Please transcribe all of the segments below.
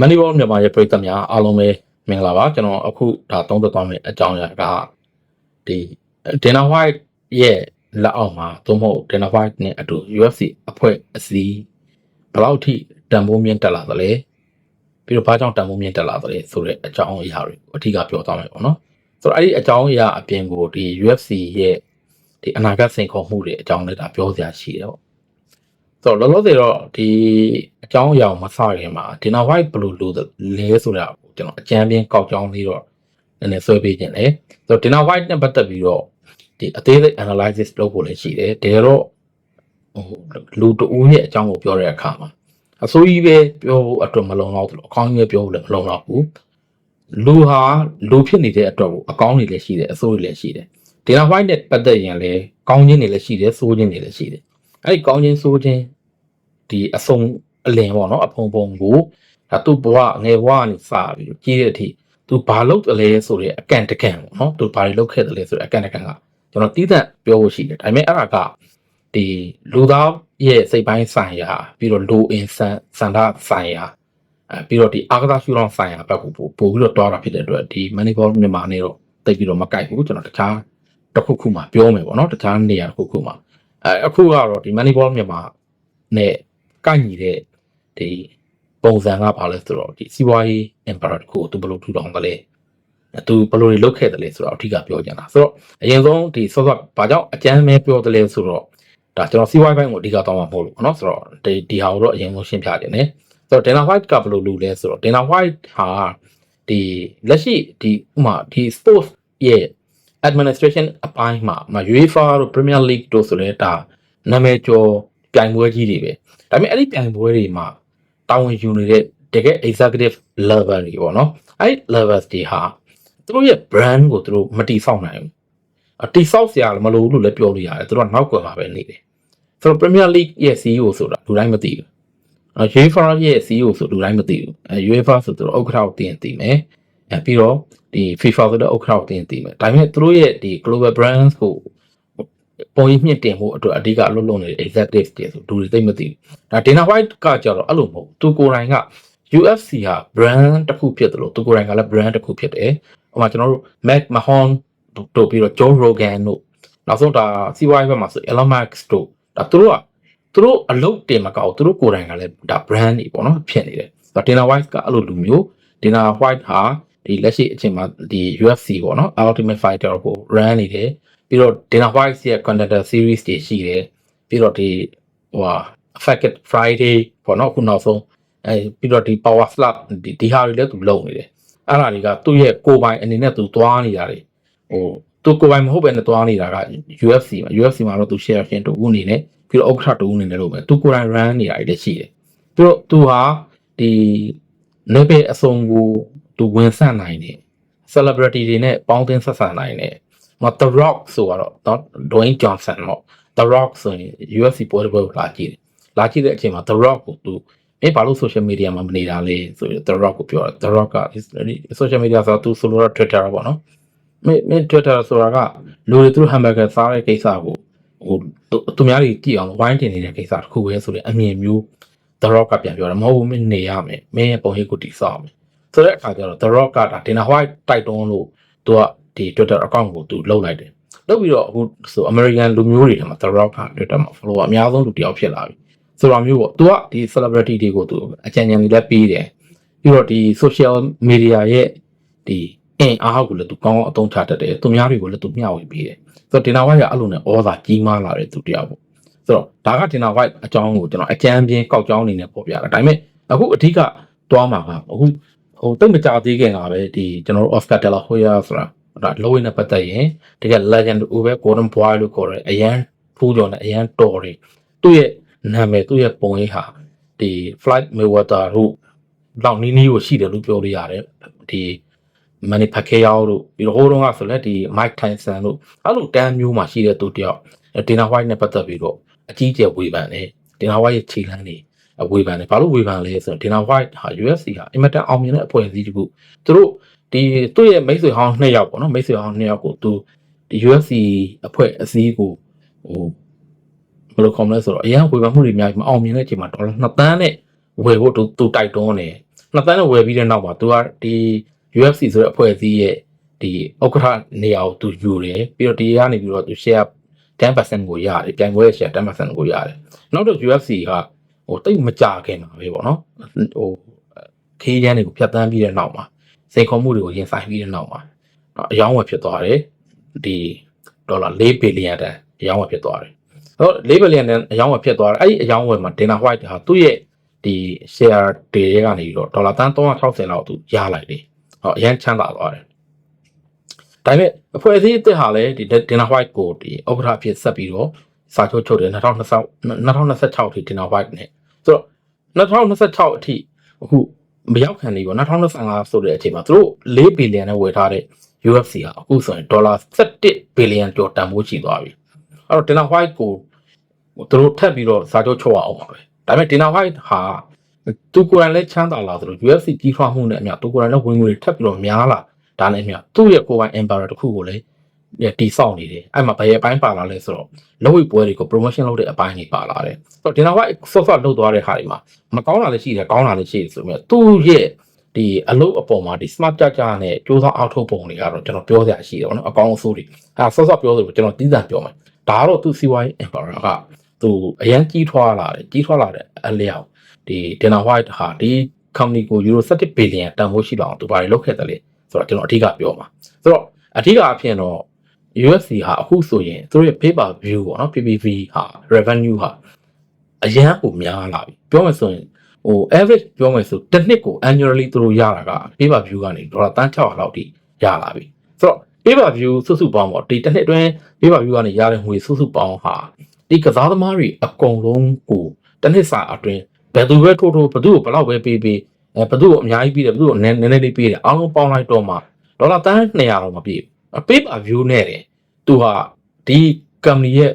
Moneyball မြန်မာရဲ့ပရိသတ်များအားလုံးပဲမင်္ဂလာပါကျွန်တော်အခုဒါသုံးသပ်သွားမယ့်အကြောင်းအရာကဒီ Dana White ရဲ့လက်အောက်မှာသို့မဟုတ် Dana White နဲ့အတူ UFC အဖွဲ့အစည်းဘယ်လောက်ထိတန်ဖိုးမြင့်တက်လာသလဲပြီးတော့ဘာကြောင့်တန်ဖိုးမြင့်တက်လာသလဲဆိုတဲ့အကြောင်းအရာတွေကိုအထူးကပြောသွားမယ်ပေါ့နော်ဆိုတော့အဲ့ဒီအကြောင်းအရာအပြင်ကိုဒီ UFC ရဲ့ဒီအနာဂတ်စိန်ခေါ်မှုတွေအကြောင်းလည်းဒါပြောစရာရှိတယ်ပေါ့ ဆိုတော့လောလောဆယ်တော့ဒီအကြောင်းအရာကိုမစခင်မှာ Dana White ဘယ်လိုလုပ်လဲဆိုတာကိုကျွန်တော်အကြမ်းပြင်းကောက်ကြောင်းလေးတော့နည်းနည်းဆွဲပေးခြင်းလေဆိုတော့ Dana White နဲ့ပတ်သက်ပြီးတော့ဒီအသေးစိတ် analysis လုပ်ဖို့လည်းရှိတယ်တကယ်တော့ဟိုလူတဦးရဲ့အကြောင်းကိုပြောတဲ့အခါမှာအစိုးရပဲပြောဖို့အတွက်မလုံလောက်ဘူးလို့အကောင်းကြီးပဲပြောဖို့လည်းမလုံလောက်ဘူးလူဟာလူဖြစ်နေတဲ့အတွက်ကိုအကောင်းတွေလည်းရှိတယ်အဆိုးတွေလည်းရှိတယ် Dana White နဲ့ပတ်သက်ရင်လည်းကောင်းခြင်းတွေလည်းရှိတယ်ဆိုးခြင်းတွေလည်းရှိတယ်အဲ့ဒီကောင်းခြင်းဆိုးခြင်း ဒီအစုံအလင်ပေါ့နော်အဖုံဖုံကိုဒါသူ့ဘဝငယ်ဘဝကနေစပြီးတော့ကြီးတဲ့အထိသူဘာလုပ်တယ်လဲဆိုတဲ့အကန့်တကန့်ပေါ့နော်သူဘာတွေလုပ်ခဲ့တယ်လဲဆိုတဲ့အကန့်တကန့်ကကျွန်တော်တီးသန့်ပြောဖို့ရှိတယ်ဒါပေမဲ့အဲ့ဒါကဒီလူသားရဲ့စိတ်ပိုင်းဆိုင်ရာပြီးတော့လူအင်ဆန်စန္ဒဆိုင်ရာအဲပြီးတော့ဒီအာကစားရှုထောင့်ဆိုင်ရာဘက်ကိုပို့ပို့ပြီးတော့တွားတာဖြစ်တဲ့အတွက်ဒီ Moneyball မြန်မာနေတော့တိတ်ပြီးတော့မကြိုက်ဘူးကျွန်တော်တခြားတစ်ခုခုမှပြောမယ်ပေါ့နော်တခြားနေရာတစ်ခုခုမှအဲအခုကတော့ဒီ Moneyball မြန်မာနဲ့ ကိုက်ညီတဲ့ဒီပုံစံကဘာလဲဆိုတော့ဒီစီးပွားရေး emperor တခုကိုသူဘယ်လိုထူထောင်သလဲသူဘယ်လိုတွေလုပ်ခဲ့တယ်လဲဆိုတော့အထူးကပြောကြတာဆိုတော့အရင်ဆုံးဒီဆော့ဆော့ဘာကြောင့်အကျမ်းမဲပြောတယ်လဲဆိုတော့ဒါကျွန်တော်စီးပွားရေးဘက်ကိုအဓိကတောင်းမှာမဟုတ်လို့เนาะဆိုတော့ဒီဒီဟာကိုတော့အရင်ဆုံးရှင်းပြခြင်း ਨੇ ဆိုတော့ Dana White ကဘယ်လိုလုပ်လဲဆိုတော့ Dana White ဟာဒီလက်ရှိဒီဥမာဒီ sports ရဲ့ administration အပိုင်းမှာမှာ UEFA တို့ Premier League တို့ဆိုလဲဒါနာမည်ကျော် ပြိုင်ပွဲကြီးတွေပဲဒါပေမဲ့အဲ့ဒီပြိုင်ပွဲတွေမှာတာဝန်ယူနေတဲ့တကယ် executive level တွေပေါ့နော်အဲ့ levels တွေဟာသူတို့ရဲ့ brand ကိုသူတို့မတိဆောက်နိုင်ဘူးအတိဆောက်စရာလည်းမလိုဘူးလို့လည်းပြောလို့ရတယ်သူတို့ကနောက်ကွယ်မှာပဲနေတယ်ဆိုတော့ Premier League ရဲ့ CEO ဆိုတာလူတိုင်းမသိဘူးအဲ UEFA ရဲ့ CEO ဆိုလူတိုင်းမသိဘူးအဲ UEFA ဆိုသူတို့ဥက္ကဋ္ဌကိုတင်သိမယ်အဲပြီးတော့ဒီ FIFA ဆိုတဲ့ဥက္ကဋ္ဌကိုတင်သိမယ်ဒါပေမဲ့သူတို့ရဲ့ဒီ global brands ကို ပုံရိပ်မြင့်တင်ဖို့အတွက်အဓိကအလုပ်လုပ်နေတဲ့ executive တွေဆိုလူတွေသိမသိဘူးဒါ Dana White ကကြတော့အဲ့လိုမဟုတ်ဘူးသူကိုယ်တိုင်က UFC ဟာ brand တစ်ခုဖြစ်တယ်လို့သူကိုယ်တိုင်ကလည်း brand တစ်ခုဖြစ်တယ်။ဥပမာကျွန်တော်တို့ Mac Mahon တို့ပြီးတော့ Joe Rogan တို့နောက်ဆုံးဒါစီးပွားရေးဘက်မှာဆို Elon Musk တို့ဒါသူတို့ကသူတို့အလုပ်တင်မကောက်သူတို့ကိုယ်တိုင်ကလည်းဒါ brand တွေပေါ့နော်ဖြစ်နေတယ်။ဒါ Dana White ကအဲ့လိုလူမျိုး Dana White ဟာဒီလက်ရှိအချိန်မှာဒီ UFC ပေါ့နော် Ultimate Fighter ကို run နေတယ် ပြီးတော့ Dana White ရဲ့ contender series တွေရှိတယ်ပြီးတော့ဒီဟိုဟာ Affected Friday ပေါ့နော်အခုနောက်ဆုံးအဲပြီးတော့ဒီ Power Slap ဒီဒီဟာတွေလည်းသူလုပ်နေတယ်အဲ့ဒါတွေကသူ့ရဲ့ကိုယ်ပိုင်အနေနဲ့သူသွားနေတာတွေဟိုသူကိုယ်ပိုင်မဟုတ်ပဲနဲ့သွားနေတာက UFC မှာ UFC မှာတော့သူ share ရှင်တူဦးအနေနဲ့ပြီးတော့ဥက္ကဋ္ဌတူဦးအနေနဲ့လို့ပဲသူကိုယ်တိုင် run နေတာတွေလည်းရှိတယ်ပြီးတော့သူဟာဒီနေပေအစုံကိုသူဝင်ဆန့်နိုင်တယ် celebrity တွေနဲ့ပေါင်းသင်းဆက်ဆံနိုင်တယ် မ The Rock ဆိုတော့တော့ Dwayne Johnson တော့ The Rock ဆိုရင် UFC ပွဲတစ်ပွဲကိုလာကြည့်တယ်လာကြည့်တဲ့အချိန်မှာ The Rock ကိုသူအေးဘာလို့ social media မှာမနေတာလဲဆိုရင် The Rock ကိုပြောတယ် The Rock က social media ဆိုတော့သူဆိုလို့တော့ Twitter ပေါ့နော်မင်းမင်း Twitter ဆိုတာကလူတွေသူတို့ hamburger စားတဲ့ကိစ္စကိုဟိုသူသူများတွေကြည့်အောင်ဝိုင်းတင်နေတဲ့ကိစ္စတစ်ခုပဲဆိုတဲ့အမြင်မျိုး The Rock ကပြန်ပြောတယ်မဟုတ်ဘူးမင်းနေရမယ်မင်းရဲ့ပုံရိပ်ကိုတည်ဆောက်မယ်ဆိုတဲ့အခါကျတော့ The Rock ကဒါ Dana White တိုက်တွန်းလို့သူက ဒီ Twitter account ကိုသူလုတ်လိုက်တယ်လုတ်ပြီးတော့အခုဆို American လူမျိုးတွေထဲမှာ The Rock က Twitter မှာ follow အများဆုံးလူတစ်ယောက်ဖြစ်လာပြီဆိုတာမျိုးပေါ့သူကဒီ celebrity တွေကိုသူအကြံဉာဏ်တွေလည်းပေးတယ်ပြီးတော့ဒီ social media ရဲ့ဒီအင်အားကိုလည်းသူကောင်းအောင်အသုံးချတတ်တယ်သူများတွေကိုလည်းသူမျှဝေပေးတယ်ဆိုတော့ Dana White ကအဲ့လိုနဲ့ဩဇာကြီးမားလာတဲ့သူတစ်ယောက်ပေါ့ဆိုတော့ဒါက Dana White အကြောင်းကိုကျွန်တော်အကြမ်းပြင်းကောက်ကြောင်းအနေနဲ့ပေါ်ပြတာဒါပေမဲ့အခုအဓိကသွားမှာကအခုဟိုတိတ်မကြသေးခင်ကပဲဒီကျွန်တော်တို့ Oscar De La Hoya ဆိုတာ ဒါလောဝင်းနဲ့ပတ်သက်ရင်တကယ် legend ဦးပဲ Golden Boy လို့ခေါ်တယ်အရန်ဖူးကြော်နဲ့အရန်တော်တယ်သူ့ရဲ့နာမည်သူ့ရဲ့ပုံရိပ်ဟာဒီ Flight Mayweather တို့လောက်နီးနီးကိုရှိတယ်လို့ပြောလို့ရတယ်ဒီ Manny Pacquiao တို့ပြီးတော့ဟိုတုန်းကဆိုလည်းဒီ Mike Tyson တို့အဲ့လိုတန်းမျိုးမှာရှိတဲ့သူတယောက် Dana White နဲ့ပတ်သက်ပြီးတော့အကြီးအကျယ်ဝေဖန်တယ် Dana White ရဲ့ခြေလှမ်းတွေအဝေဖန်တယ်ဘာလို့ဝေဖန်လဲဆိုတော့ Dana White ဟာ UFC ဟာအင်မတန်အောင်မြင်တဲ့အဖွဲ့အစည်းတစ်ခုသူတို့ ဒီသူ့ရဲ့မိတ်ဆွေဟောင်းနှစ်ယောက်ပေါ့နော်မိတ်ဆွေဟောင်းနှစ်ယောက်ကိုသူဒီ UFC အဖွဲ့အစည်းကိုဟိုဘယ်လိုခေါ်မလဲဆိုတော့အရင်ဝေဖန်မှုတွေအများကြီးမအောင်မြင်တဲ့အချိန်မှာဒေါ်လာ2တန်းနဲ့ဝယ်ဖို့သူသူတိုက်တွန်းတယ်2တန်းနဲ့ဝယ်ပြီးတဲ့နောက်မှာသူကဒီ UFC ဆိုတဲ့အဖွဲ့အစည်းရဲ့ဒီဥက္ကဋ္ဌနေရာကိုသူယူတယ်ပြီးတော့ဒီကနေပြီးတော့သူ share 10%ကိုရတယ်ပြိုင်ပွဲရဲ့ share 10%ကိုရတယ်နောက်တော့ UFC ကဟိုတိတ်မကြခင်မှာပဲပေါ့နော်ဟိုခေးရန်တွေကိုဖြတ်တန်းပြီးတဲ့နောက်မှာ စိန်ခေါ်မှုတွေကိုရင်ဆိုင်ပြီးတဲ့နောက်မှာနော်အယောင်းဝယ်ဖြစ်သွားတယ်ဒီဒေါ်လာ4ဘီလီယံတန်အယောင်းဝယ်ဖြစ်သွားတယ်ဟို4ဘီလီယံတန်အယောင်းဝယ်ဖြစ်သွားတယ်အဲ့ဒီအယောင်းဝယ်မှာ Dana White ဟာသူ့ရဲ့ဒီ share တွေကနေပြီးတော့ဒေါ်လာတန်း360လောက်သူရလိုက်တယ်ဟောအရင်ချမ်းသာသွားတယ်ဒါပေမဲ့အဖွဲ့အစည်းအသစ်ဟာလည်းဒီ Dana White ကိုဒီဥက္ကဋ္ဌအဖြစ်ဆက်ပြီးတော့စာချုပ်ချုပ်တယ်2020 2026အထိ Dana White နဲ့ဆိုတော့2026အထိအခု မရောက်ခံနေပေါ့2025ဆိုတဲ့အချိန်မှာသူတို့4ဘီလီယံနဲ့ဝယ်ထားတဲ့ UFC ဟာအခုဆိုရင်ဒေါ်လာ17ဘီလီယံကျော်တန်ဖိုးရှိသွားပြီအဲ့တော့ Dana White ကိုသူတို့ထပ်ပြီးတော့စာချုပ်ချုပ်အောင်ပါပဲဒါပေမဲ့ Dana White ဟာသူကိုယ်တိုင်လည်းချမ်းသာလာသလို UFC ကြီးထွားမှုနဲ့အမျှသူကိုယ်တိုင်လည်းဝင်ငွေထပ်ပြီးတော့များလာဒါနဲ့အမျှသူ့ရဲ့ကိုယ်ပိုင် empire တစ်ခုကိုလည်း တီဆောက်နေတယ်အဲ့မှာဘယ်အပိုင်းပါလာလဲဆိုတော့လက်ဝိပွဲတွေကို promotion လုပ်တဲ့အပိုင်းတွေပါလာတယ်ဆိုတော့ Dana White ဆော့ဆော့လုပ်သွားတဲ့ဟာတွေမှာမကောင်းတာလည်းရှိတယ်ကောင်းတာလည်းရှိတယ်ဆိုပေမဲ့သူ့ရဲ့ဒီအလုပ်အပေါ်မှာဒီ smart ကြကြနဲ့ကြိုးစားအောက်ထုတ်ပုံတွေကတော့ကျွန်တော်ပြောစရာရှိတယ်ဗောနော်အကောင်းအဆိုးတွေအဲဆော့ဆော့ပြောသလိုကျွန်တော်တီးသန့်ပြောမယ်ဒါကတော့သူ့စီးပွားရေး empire ကသူအရန်ကြီးထွားလာတယ်ကြီးထွားလာတဲ့အလျောက်ဒီ Dana White ဟာဒီ company ကို euro 17 billion တန်ဖိုးရှိလောက်အောင်သူဘာတွေလုပ်ခဲ့တယ်လဲဆိုတော့ကျွန်တော်အဓိကပြောမှာဆိုတော့အဓိကအဖြစ်တော့ UFC ဟာအခုဆိုရင်သူတို့ရဲ့ pay per view ပေါ့နော် PPV ဟာ revenue ဟာအရန်ကိုများလာပြီပြောမယ်ဆိုရင်ဟို average ပြောမယ်ဆိုတစ်နှစ်ကို annually သူတို့ရတာက pay per view ကနေဒေါ်လာတန်း600လောက်ထိရလာပြီဆိုတော့ pay per view စုစုပေါင်းပေါ့ဒီတစ်နှစ်အတွင်း pay per view ကနေရတဲ့ငွေစုစုပေါင်းဟာဒီကစားသမားတွေအကုန်လုံးကိုတစ်နှစ်စာအတွင်းဘယ်သူပဲထိုးထိုးဘယ်သူ့ကိုဘယ်လောက်ပဲပေးပေးအဲဘယ်သူ့ကိုအများကြီးပေးတယ်ဘယ်သူ့ကိုနည်းနည်းလေးပေးတယ်အားလုံးပေါင်းလိုက်တော့မှဒေါ်လာတန်း200လောက်မပြည့်ဘူး pay per view နဲ့တယ်သူဟာဒီ company ရဲ့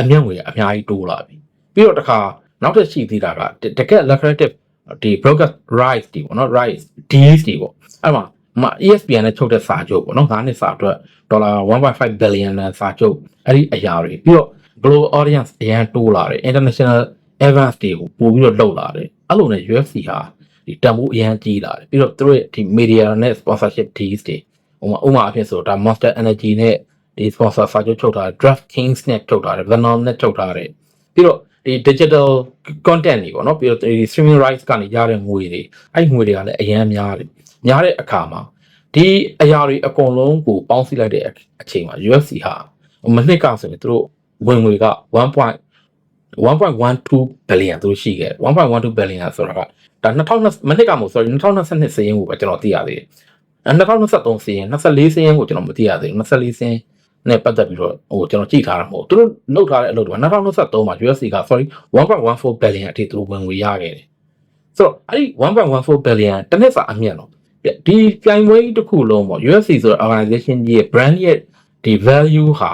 အမျက်ငွေအများကြီးတိုးလာပြီပြီးတော့တခါနောက်ထပ်ရှိသေးတာကတကယ် lucrative ဒီ broker rights ဒီပေါ့နော် rights deals ဒီပေါ့အဲ့မှာမ ESPN နဲ့ချုပ်တဲ့စာချုပ်ပေါ့နော်9နှစ်စာအတွက်ဒေါ်လာ1.5 billion နဲ့စာချုပ်အဲ့ဒီအရာတွေပြီးတော့ global audience အရန်တိုးလာတယ် international events တွေကိုပို့ပြီးတော့လုပ်လာတယ်အဲ့လိုနဲ့ UFC ဟာဒီတန်ဖိုးအရန်ကြီးလာတယ်ပြီးတော့သူတို့ရဲ့ဒီ media နဲ့ sponsorship deals တွေ ဥပမာဥပမာအဖြစ်ဆိုတော့ဒါ Monster Energy နဲ့ဒီ sponsor စာချုပ်ချုပ်ထားတယ် DraftKings နဲ့ချုပ်ထားတယ် Venom နဲ့ချုပ်ထားတယ်ပြီးတော့ဒီ digital content တွေပေါ့နော်ပြီးတော့ဒီ streaming rights ကနေရတဲ့ငွေတွေအဲ့ငွေတွေကလည်းအများများတယ်များတဲ့အခါမှာဒီအရာတွေအကုန်လုံးကိုပေါင်းစည်းလိုက်တဲ့အချိန်မှာ UFC ဟာမနှစ်ကဆိုရင်သူတို့ဝင်ငွေက 1. 1.12 billion သူတို့ရှိခဲ့1.12 billion ဆိုတာကဒါ2020မနှစ်ကမို့ sorry 2022စည်ရင်ကိုပဲကျွန်တော်သိရသေးတယ် 2023စည်ရင်24စည်ရင်ကိုကျွန်တော်မသိရသေးဘူး24စည်နဲ့ပတ်သက်ပြီးတော့ဟိုကျွန်တော်ကြည့်ထားတာမဟုတ်သူတို့လုပ်ထားတဲ့အလုပ်တွေက2023မှာ USC က sorry 1.14 billion အထိသူတို့ဝင်ငွေရခဲ့တယ်ဆိုတော့အဲ့ဒီ1.14 billion တစ်နှစ်စာအမြတ်တော့ဒီပြိုင်ပွဲတစ်ခုလုံးပေါ့ USC ဆိုတဲ့ organization ရဲ့ brand ရဲ့ဒီ value ဟာ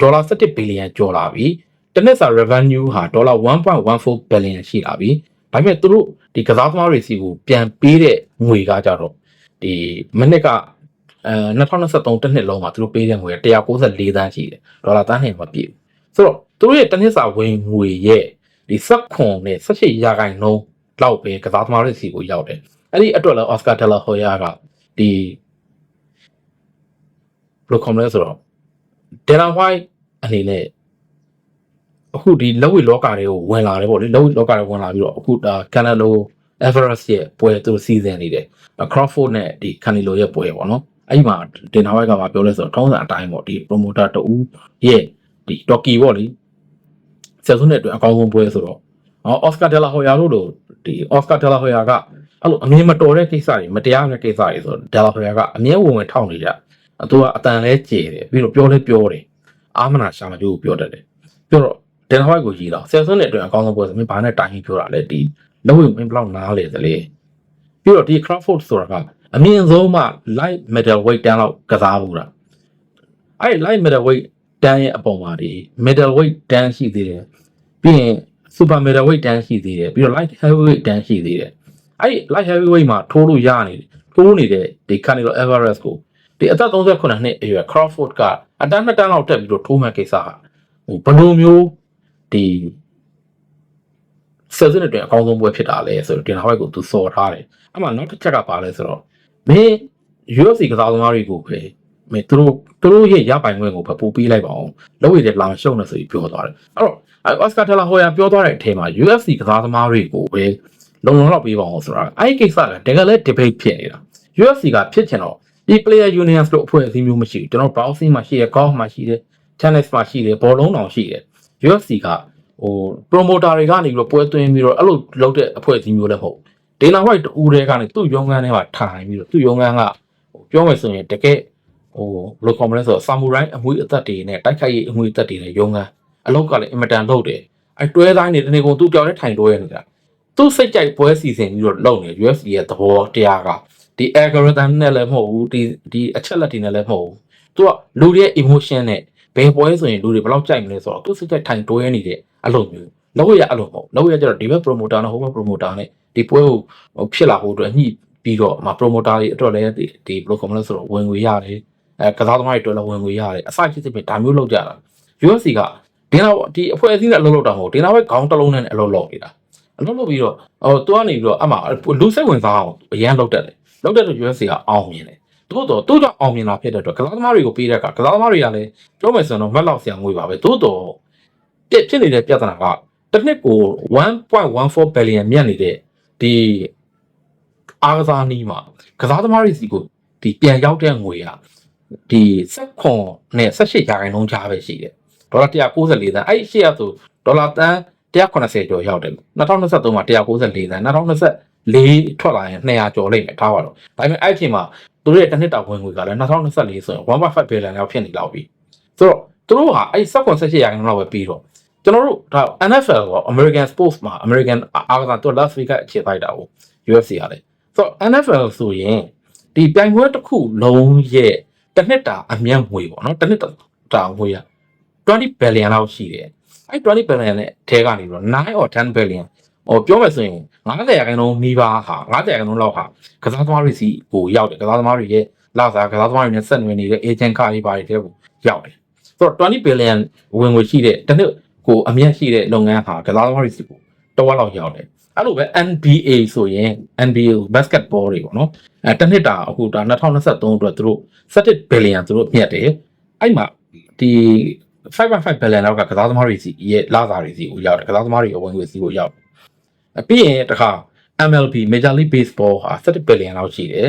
ဒေါ်လာ17 billion ကျော်လာပြီတစ်နှစ်စာ revenue ဟာဒေါ်လာ1.14 billion ရှိလာပြီဒါပေမဲ့သူတို့ဒီကစားသမားတွေစီကိုပြန်ပေးတဲ့ငွေကကြတော့ ဒီမနစ်ကအဲ2023တစ်နှစ်လုံးမှာသူတို့ပေးတဲ့ငွေက194သန်းရှိတယ်ဒေါ်လာတန်းနဲ့မပြည့်ဘူးဆိုတော့သူတို့ရဲ့တစ်နှစ်စာဝင်ငွေရဲ့ဒီစက်ခွန်နဲ့18ရာခိုင်နှုန်းလောက်ပဲကစားသမားတွေစီကိုရောက်တယ်အဲ့ဒီအတွက်လည်းအော်စကာဒလာဟိုယာကဒီဘယ်လိုခေါ်မလဲဆိုတော့ဒယ်လာဝိုင်းအနေနဲ့အခုဒီလက်ဝိလောကတွေကိုဝင်လာတယ်ပေါ့လေလက်ဝိလောကတွေဝင်လာပြီးတော့အခုဒါကန်နလို Everest ရဲ့ပွဲသူစီစဉ်နေတယ် Crawford နဲ့ဒီ Canelo ရဲ့ပွဲပေါ့နော်အဲ့ဒီမှာတင်နာဝိုက်ကပြောလဲဆိုတော့ထုံးစံအတိုင်းပေါ့ဒီ promoter တူရဲ့ဒီ Toki ပေါ့လေဆယ်စုနှစ်အတွင်းအကောင်းဆုံးပွဲဆိုတော့အော်စကာဒလာဟိုယာတို့လိုဒီအော်စကာဒလာဟိုယာကအဲ့လိုအမြင်မတော်တဲ့ကိစ္စတွေမတရားတဲ့ကိစ္စတွေဆိုတော့ဒလာဟိုယာကအမြဲဝင်ဝင်ထောက်နေကြအတူကအတန်လဲကျေတယ်ပြီးတော့ပြောလဲပြောတယ်အာမနာရှာမကျိုးပြောတတ်တယ်ပြောတော့ဒန်ဟိုက်ကိုကြီးတော့ဆယ်စုနှစ်အတွင်းအကောင်းဆုံးပွဲဆိုမင်းဘာနဲ့တိုင်းပြီးပြောတာလဲဒီ လုံးဝမင်းဘလောက်နားလေသလဲပြီးတော့ဒီ Crawford ဆိုတာကအမြင့်ဆုံးမှ light middleweight တန်းလောက်ကစားဘူးလားအဲ့ light middleweight တန်းရဲ့အပေါ်မှာဒီ middleweight တန်းရှိသေးတယ်ပြီးရင် super middleweight တန်းရှိသေးတယ်ပြီးတော့ light heavyweight တန်းရှိသေးတယ်အဲ့ light heavyweight မှာထိုးလို့ရနေတယ်ထိုးနေတဲ့ဒီ Canelo Alvarez ကိုဒီအသက်38နှစ်အရွယ် Crawford ကအတန်းနှစ်တန်းလောက်တက်ပြီးတော့ထိုးမှကိစ္စဟာဟိုဘယ်လိုမျိုးဒီ ဆယ်စုနှစ်တွင်အကောင်းဆုံးပွဲဖြစ်တာလဲဆိုတော့ဒင်နာဝိုက်ကိုသူစော်ထားတယ်အဲ့မှာနောက်တစ်ချက်ကပါလဲဆိုတော့မင်း UFC ကစားသမားတွေကိုပဲမင်းသူတို့သူတို့ရဲ့ရပိုင်ခွင့်ကိုပဲပို့ပေးလိုက်ပါအောင်လောက်ရတဲ့လာမရှုံနေဆိုပြီးပြောသွားတယ်အဲ့တော့အော်စကာဒလာဟိုယာပြောသွားတဲ့အထက်မှာ UFC ကစားသမားတွေကိုပဲလုံလုံလောက်ပေးပါအောင်ဆိုတာအဲ့ဒီကိစ္စကတကယ်လဲ debate ဖြစ်နေတာ UFC ကဖြစ်ချင်တော့ဒီ player unions လို့အဖွဲ့အစည်းမျိုးမရှိဘူးကျွန်တော် browsing မှာရှိတယ် golf မှာရှိတယ် tennis မှာရှိတယ်ဘောလုံးတောင်ရှိတယ် UFC က ဟို promoter တွေကနေပြီးတော့ပွဲသွင်းပြီးတော့အဲ့လိုလုပ်တဲ့အဖွဲ့အစည်းမျိုးလည်းမဟုတ်ဒေနာဝိုက်တူတွေကနေသူ့ရုံးခန်းထဲမှာထိုင်ပြီးတော့သူ့ရုံးခန်းကဟိုပြောမယ်ဆိုရင်တကယ်ဟိုဘယ်လိုခေါ်မလဲဆိုတော့ဆာမူရိုင်းအမွေအသက်တွေနဲ့တိုက်ခိုက်ရေးအမွေအသက်တွေနဲ့ရုံးခန်းအလောက်ကလည်းအင်မတန်လုပ်တယ်အဲတွဲတိုင်းနေတနေ့ကုန်သူ့ကြောက်တဲ့ထိုင်တွဲနေတာသူ့စိတ်ကြိုက်ပွဲစီစဉ်ပြီးတော့လုပ်နေ UFC ရဲ့သဘောတရားကဒီ algorithm နဲ့လည်းမဟုတ်ဘူးဒီဒီအချက်လက်တွေနဲ့လည်းမဟုတ်ဘူးသူကလူတွေရဲ့ emotion နဲ့ဘယ်ပွဲဆိုရင်လူတွေဘယ်လောက်ကြိုက်မလဲဆိုတော့သူ့စိတ်ကြိုက်ထိုင်တွဲနေတဲ့ အလုပ်မျိုးလောက်ရအလုပ်မဟုတ်လောက်ရကျတော့ဒီဘက် promoter နဲ့ဟိုဘက် promoter နဲ့ဒီပွဲကိုဟိုဖြစ်လာဖို့အတွက်ညှိပြီးတော့မှာ promoter တွေအတွက်လည်းဒီဒီဘယ်လိုခေါ်မလဲဆိုတော့ဝင်ငွေရတယ်အဲကစားသမားတွေအတွက်လည်းဝင်ငွေရတယ်အစဖြစ်ဖြစ်ဒါမျိုးလုပ်ကြတာ UFC ကဒီနောက်ဒီအဖွဲ့အစည်းနဲ့အလုပ်လုပ်တာမဟုတ်ဒီနောက်ပဲခေါင်းတစ်လုံးနဲ့အလုပ်လုပ်နေတာအလုပ်လုပ်ပြီးတော့ဟိုသူကနေပြီးတော့အမှလူစိတ်ဝင်စားအောင်အရန်လုပ်တတ်တယ်လုပ်တတ်လို့ UFC ကအောင်မြင်တယ်သို့တော့သူ့ကြောင့်အောင်မြင်လာဖြစ်တဲ့အတွက်ကစားသမားတွေကိုပေးတဲ့အခါကစားသမားတွေကလည်းပြောမယ်ဆိုရင်တော့မက်လောက်ဆရာငွေပါပဲသို့တော့ ပြစ်ဖြစ်နေတဲ့ပြဿနာကတစ်နှစ်ကို1.14 billion မြတ်နေတဲ့ဒီအားကစားနည်းမှာကစားသမားတွေစီကိုဒီပြန်ရောက်တဲ့ငွေကဒီ7ခွန်နဲ့18ရာခိုင်နှုန်းကြားပဲရှိတယ်ဒေါ်လာ194သန်းအဲ့ဒီရှေ့ရဆိုဒေါ်လာတန်း180ကျော်ရောက်တယ်2023မှာ194သန်း2024ထွက်လာရင်200ကျော်လိမ့်မယ်ထားပါတော့ဒါပေမဲ့အဲ့ဒီအချိန်မှာသူတို့ရဲ့တစ်နှစ်တာဝင်ငွေကလည်း2024ဆိုရင်1.5 billion လောက်ဖြစ်နေလောက်ပြီဆိုတော့သူတို့ကအဲ့7ခွန်18ရာခိုင်နှုန်းလောက်ပဲပြီးတော့ ကျွန်တော်တို့ဒါ NFL က American Sports မှာ American အားကစားသူ Las Vegas အခြေစိုက်တာကို UFC ရတယ်ဆိုတော့ NFL ဆိုရင်ဒီပြိုင်ပွဲတစ်ခုလုံးရဲ့တစ်နှစ်တာအမြတ်ငွေပေါ့နော်တစ်နှစ်တာငွေက20 billion လောက်ရှိတယ်အဲ့20 billion နဲ့ထဲကနေပြီးတော့9 or 10 billion ဟိုပြောမယ်ဆိုရင်90ရာခိုင်နှုန်းနီးပါးဟာ90ရာခိုင်နှုန်းလောက်ဟာကစားသမားတွေစီကိုရောက်တယ်ကစားသမားတွေရဲ့လာစားကစားသမားတွေနဲ့ဆက်နွယ်နေတဲ့ agent ခါတွေပါတယ်တဲ့ကိုရောက်တယ်ဆိုတော့20 billion ဝင်ငွေရှိတဲ့တစ်နှစ် ကိုအမြတ်ရှိတဲ့လုပ်ငန်းဟာကစားသမားတွေစီကိုတော့လောက်ရောက်တယ်အဲ့လိုပဲ NBA ဆိုရင် NBA basketball တွေပေါ့နော်အဲတစ်နှစ်တာအခုဒါ2023အတွက်သူတို့17 billion သူတို့မြတ်တယ်အဲ့မှာဒီ5.5 billion လောက်ကကစားသမားတွေစီရဲ့လာစားတွေစီကိုရောက်တယ်ကစားသမားတွေရဲ့ဝင်ငွေစီကိုရောက်တယ်ပြီးရင်တခါ MLB Major League Baseball ဟာ17 billion လောက်ရှိတယ်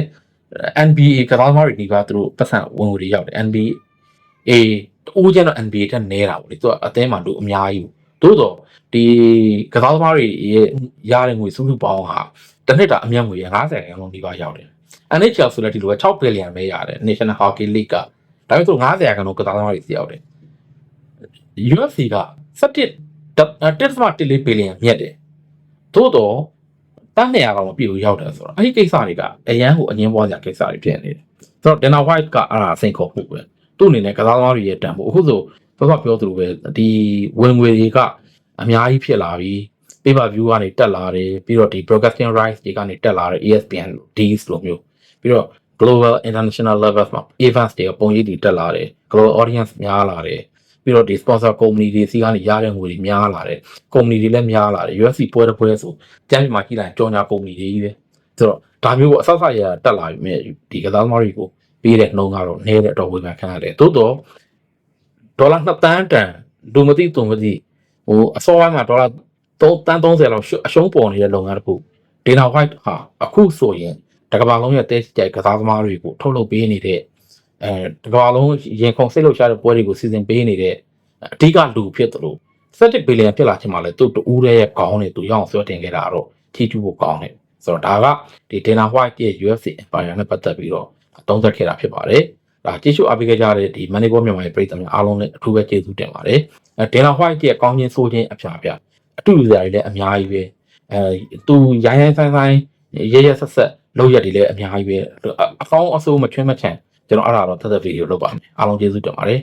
NBA ကစားသမားတွေဒီပါသူတို့ပတ်စံဝင်ငွေတွေရောက်တယ် NBA အေးအိုးကျန်တော့ NBA တက်နေတာပေါ့လေသူကအသင်းမှာလူအများကြီးသို့တော့ဒီကစားသမားတွေရဲ့ရတဲ့ငွေစုစုပေါင်းဟာတစ်နှစ်တာအမြတ်ငွေ90ရာခိုင်နှုန်းဒီပါရောက်တယ် NHL ဆိုလည်းဒီလိုပဲ6 billion ပဲရတယ် National Hockey League ကဒါပေမဲ့သူ90ရာခိုင်နှုန်းကစားသမားတွေစီရောက်တယ် UFC က17တက်စမ14 billion မြတ်တယ်သို့တော့တန်း200ကောင်မပြည့်ဘူးရောက်တယ်ဆိုတော့အဲ့ဒီကိစ္စတွေကအရန်ကိုအငင်းပွားစရာကိစ္စတွေဖြစ်နေတယ်ဆိုတော့ Dana White ကအဲ့ဒါစိန်ခေါ်မှုပဲ သူ့အနေနဲ့ကစားသမားတွေရဲ့တန်ဖို့အခုဆိုဘာကပြောသလိုပဲဒီဝင်ငွေတွေကအများကြီးဖြစ်လာပြီး pay per view ကနေတက်လာတယ်ပြီးတော့ဒီ broadcasting rights တွေကနေတက်လာတယ် ESPN Ds လိုမျိုးပြီးတော့ global international level မှာ events တွေကပုံရိပ်တွေတက်လာတယ် global audience များလာတယ်ပြီးတော့ဒီ sponsor company တွေစီကနေရတဲ့ငွေတွေများလာတယ် company တွေလည်းများလာတယ် UFC ပွဲတစ်ပွဲဆိုကျမ်းပြည်မှာကြီးလိုက်ကြော်ညာ company တွေကြီးပဲဆိုတော့ဒါမျိုးကိုအဆောက်အအုံရတက်လာပြီမြဲဒီကစားသမားတွေကို ပေးတဲ့နှုန်းကတော့နည်းတဲ့တော့ဝေဖန်ခံရတယ်သို့တော့ဒေါ်လာ2တန်းတန်လူမသိသူမသိဟိုအစောပိုင်းမှာဒေါ်လာ3တန်း30လောက်အရှုံးပေါ်နေတဲ့လုပ်ငန်းတစ်ခု Dana White ဟာအခုဆိုရင်တကမ္ဘာလုံးရဲ့တဲကြိုက်ကစားသမားတွေကိုထုတ်လုပ်ပေးနေတဲ့အဲတကမ္ဘာလုံးရင်ခုန်စိတ်လှုပ်ရှားတဲ့ပွဲတွေကိုစီစဉ်ပေးနေတဲ့အဓိကလူဖြစ်သလို17ဘီလီယံဖြစ်လာခြင်းမှာလဲသူ့တူးရဲ့ခေါင်းနဲ့သူရအောင်ဆွဲတင်ခဲ့တာတော့ထီကျူဖို့ကောင်းတယ်ဆိုတော့ဒါကဒီ Dana White ရဲ့ UFC Empire နဲ့ပတ်သက်ပြီးတော့ သုံးသပ်ခဲ့တာဖြစ်ပါတယ်ဒါကြည့်ရှုအားပေးခဲ့ကြတဲ့ဒီ Moneyball မြန်မာရဲ့ပြည်သူများအားလုံးလည်းအထူးပဲကျေးဇူးတင်ပါတယ်အဲ Dana White ရဲ့ကောင်းခြင်းဆိုးခြင်းအဖျားပြအတူတူစရာတွေလည်းအများကြီးပဲအဲသူရိုင်းရိုင်းဆိုင်ဆိုင်ရဲရဲဆက်ဆက်လုပ်ရက်တွေလည်းအများကြီးပဲအကောင်းအဆိုးမချွင်းမချန်ကျွန်တော်အဲ့ဒါတော့သက်သက်ဗီဒီယိုလုပ်ပါမယ်အားလုံးကျေးဇူးတင်ပါတယ်